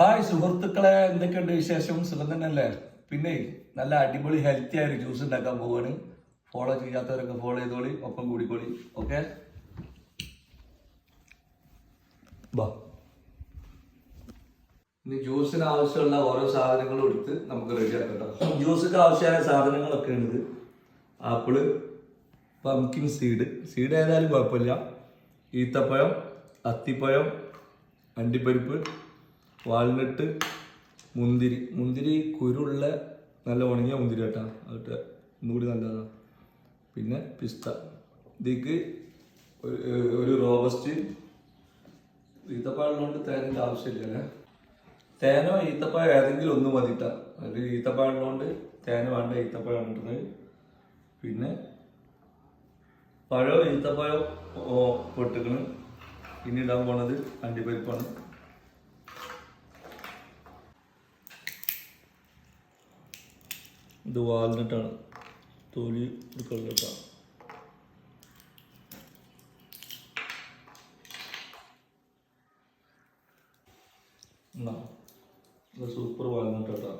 Hi സുഹൃത്തുക്കളെ എന്തൊക്കെയുണ്ട് വിശേഷം? സുഖം തന്നെയല്ലേ? പിന്നെ നല്ല അടിപൊളി ഹെൽത്തി ആയൊരു ജ്യൂസ് ഉണ്ടാക്കാൻ പോവാണ്. ഫോളോ ചെയ്യാത്തവരൊക്കെ ഫോളോ ചെയ്തോളി ഒപ്പം കൂടിക്കോളി. ഓക്കെ ഇനി ജ്യൂസിന് ആവശ്യമുള്ള ഓരോ സാധനങ്ങളും എടുത്ത് നമുക്ക് റെഡിയാക്കാം കേട്ടോ ജ്യൂസിന് ആവശ്യമായ സാധനങ്ങളൊക്കെ ഉണ്ട് ആപ്പിൾ പംകിൻ സീഡ് സീഡ് ഏതായാലും കുഴപ്പമില്ല. ഈത്തപ്പഴം അത്തിപ്പഴം അണ്ടിപ്പരിപ്പ് വാൾനട്ട് മുന്തിരി. മുന്തിരി കുരുള്ള നല്ല ഉണങ്ങിയ മുന്തിരി കേട്ടാ. അതിട്ട് ഒന്നുകൂടി നല്ലതാണ് പിന്നെ പിസ്ത. ഇതിക്ക് ഒരു- റോബസ്റ്റ് ഈത്തപ്പഴമുള്ളതുകൊണ്ട് തേനിന്റെ ആവശ്യമില്ല അല്ലേ? തേനോ ഈത്തപ്പഴം ഏതെങ്കിലും ഒന്ന് മതിട്ട. അതിൽ കൊണ്ട് തേന വേണ്ട ഈത്തപ്പഴം ഇടുന്നത് പിന്നെ പഴോ ഈത്തപ്പഴോ പൊട്ടുകളും പിന്നെ ഇടാൻ പോണത് അണ്ടിപ്പരിപ്പാണ്. ഇത് വാൽനട്ടാണ് തൊലി എടുക്കുള്ളതാണ് എന്നാ ഇത് സൂപ്പർ വാൽനട്ടാണ്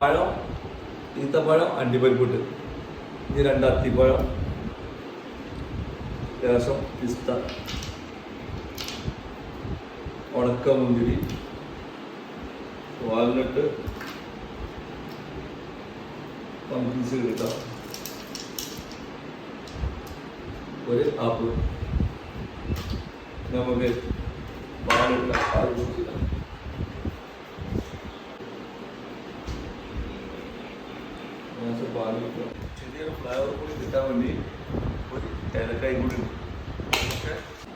പഴം ഈത്തപ്പഴം അണ്ടിപ്പരിപ്പിട്ട്. ഇനി രണ്ട് അത്തിപ്പഴം ലേശം പിസ്ത ഉണക്ക മുന്തിരി വാൽനട്ട് പംകിൻസ് എടുക്കാം ഒരു ആപ്പിൾ നമുക്ക് പാലില്ല പാൽ കുടിച്ചില്ല ഗ്ലാസ് പാൽ കിട്ടുക ചെറിയൊരു കൂടി കിട്ടാൻ വേണ്ടി ഒരു ഏലക്കായി കൂടി?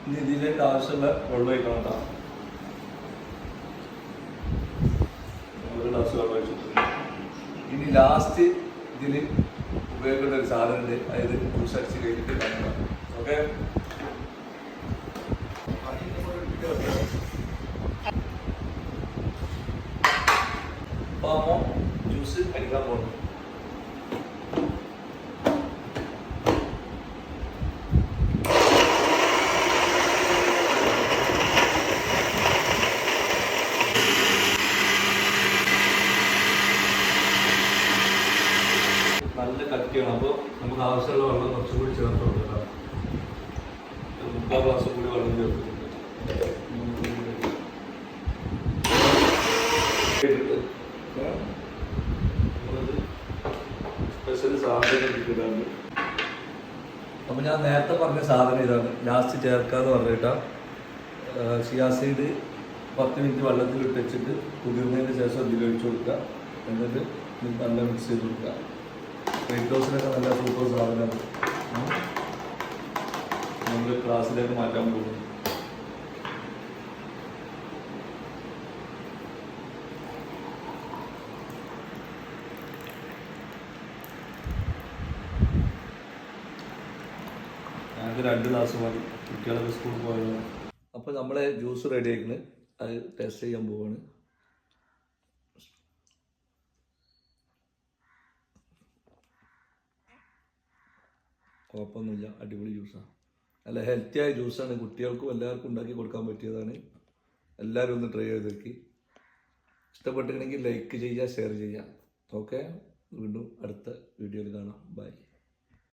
ഇനി ഇതിലേക്ക് ആവശ്യമുള്ള വെള്ളം ഒഴിക്കണം കേട്ടോ. ഒരു ഗ്ലാസ് വെള്ളം ഒഴിച്ചിട്ടുണ്ട്. ഇനി ലാസ്റ്റ് ഇതിൽ ഉപയോഗിക്കേണ്ട ഒരു സാധനം ഉണ്ട്. അതായത് അടിച്ച് കഴിഞ്ഞിട്ട് കാണുക ഓക്കെ? അപ്പോൾ ജ്യൂസ് അടിക്കാൻ പോകുന്നു നല്ല കട്ടിയാണ് അപ്പോൾ നമുക്ക് ആവശ്യമുള്ള വെള്ളം കുറച്ചും കൂടി ചേർത്ത് കൊടുക്കാം മുക്കാൽ ഗ്ലാസ് കൂടി വെള്ളം ചേർത്തിട്ടുണ്ട് സ്പെഷ്യൽ സാധനം അപ്പോൾ ഞാൻ നേരത്തെ പറഞ്ഞ സാധനം ഇതാണ്. ലാസ്റ്റ് ചേർക്കാന്ന് പറഞ്ഞിട്ടാ സിയാസൈഡ് പത്ത് മിനിറ്റ് വെള്ളത്തിൽ ഇട്ട് വെച്ചിട്ട് കുതിർന്നതിന് ശേഷം ഇതിൽ ഒഴിച്ച് കൊടുക്കുക. എന്നിട്ട് നല്ല മിക്സ് ചെയ്ത് കൊടുക്കുക. വെയിറ്റ് നല്ല സൂപ്പർ സാധനമാണ് നമ്മൾ ക്ലാസ്സിലേക്ക് മാറ്റാൻ പോകും ഞങ്ങൾക്ക് രണ്ട് ക്ലാസ് മതി. കുട്ടികളൊക്കെ സ്കൂളിൽ പോയത് അപ്പോൾ നമ്മളെ ജ്യൂസ് റെഡി അത് ടെസ്റ്റ് ചെയ്യാൻ പോവാണ്. കുഴപ്പമൊന്നുമില്ല. അടിപൊളി ജ്യൂസാണ് നല്ല ഹെൽത്തി ആയ ജ്യൂസാണ് കുട്ടികൾക്കും എല്ലാവർക്കും ഉണ്ടാക്കി കൊടുക്കാൻ പറ്റിയതാണ്. എല്ലാവരും ഒന്ന് ട്രൈ ചെയ്ത് നോക്കി. ഇഷ്ടപ്പെട്ടിട്ടുണ്ടെങ്കിൽ ലൈക്ക് ചെയ്യുക ഷെയർ ചെയ്യുക. ഓക്കെ വീണ്ടും അടുത്ത വീഡിയോയിൽ കാണാം. ബൈ